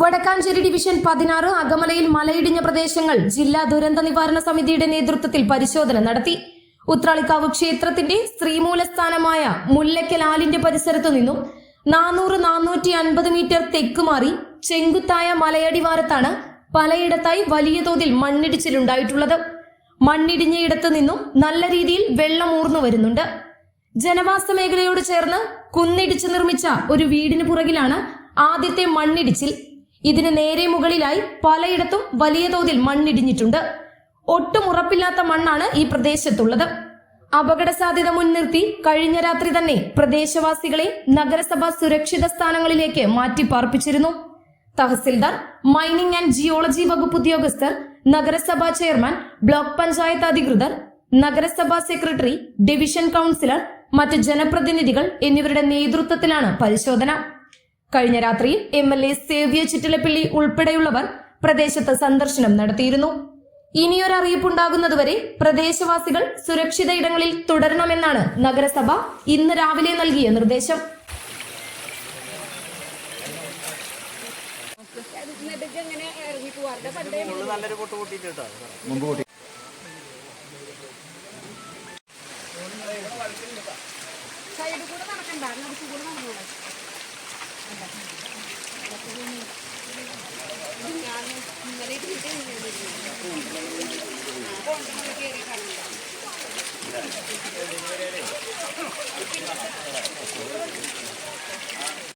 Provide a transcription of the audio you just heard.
Vadakkanchery division പതിനാറ് അകമലയിൽ മലയിടിഞ്ഞ പ്രദേശങ്ങൾ ജില്ലാ ദുരന്ത നിവാരണ സമിതിയുടെ നേതൃത്വത്തിൽ പരിശോധന നടത്തി. ഉത്രാളിക്കാവ് ക്ഷേത്രത്തിന്റെ സ്ത്രീമൂലസ്ഥാനമായ മുല്ലയ്ക്കലാലിന്റെ പരിസരത്തു നിന്നും നാനൂറ് നാനൂറ്റി അൻപത് മീറ്റർ തെക്കുമാറി ചെങ്കുത്തായ മലയടിവാരത്താണ് പലയിടത്തായി വലിയ തോതിൽ മണ്ണിടിച്ചിലുണ്ടായിട്ടുള്ളത്. മണ്ണിടിഞ്ഞയിടത്ത് നിന്നും നല്ല രീതിയിൽ വെള്ളമൂർന്നു വരുന്നുണ്ട്. ജനവാസ മേഖലയോട് ചേർന്ന് കുന്നിടിച്ച് നിർമ്മിച്ച ഒരു വീടിന് പുറകിലാണ് ആദ്യത്തെ മണ്ണിടിച്ചിൽ. ഇതിന് നേരെ മുകളിലായി പലയിടത്തും വലിയ തോതിൽ മണ്ണിടിഞ്ഞിട്ടുണ്ട്. ഒട്ടും ഉറപ്പില്ലാത്ത മണ്ണാണ് ഈ പ്രദേശത്തുള്ളത്. അപകട സാധ്യത മുൻനിർത്തി കഴിഞ്ഞ രാത്രി തന്നെ പ്രദേശവാസികളെ നഗരസഭ സുരക്ഷിത സ്ഥാനങ്ങളിലേക്ക് മാറ്റി പാർപ്പിച്ചിരുന്നു തഹസിൽദാർ മൈനിങ് ആൻഡ് ജിയോളജി വകുപ്പ് ഉദ്യോഗസ്ഥർ നഗരസഭാ ചെയർമാൻ ബ്ലോക്ക് പഞ്ചായത്ത് അധികൃതർ നഗരസഭാ സെക്രട്ടറി ഡിവിഷൻ കൗൺസിലർ മറ്റ് ജനപ്രതിനിധികൾ എന്നിവരുടെ നേതൃത്വത്തിലാണ് പരിശോധന. കഴിഞ്ഞ രാത്രി എം എൽ എ സേവ്യ ചിറ്റിലപ്പിള്ളി ഉൾപ്പെടെയുള്ളവർ പ്രദേശത്ത് സന്ദർശനം നടത്തിയിരുന്നു. ഇനിയൊരു അറിയിപ്പുണ്ടാകുന്നതുവരെ പ്രദേശവാസികൾ സുരക്ഷിത ഇടങ്ങളിൽ തുടരണമെന്നാണ് നഗരസഭ ഇന്ന് രാവിലെ നൽകിയ നിർദ്ദേശം. സൈഡിൽ കൂടെ നടക്കണ്ട ഞാൻ ഇന്നലെ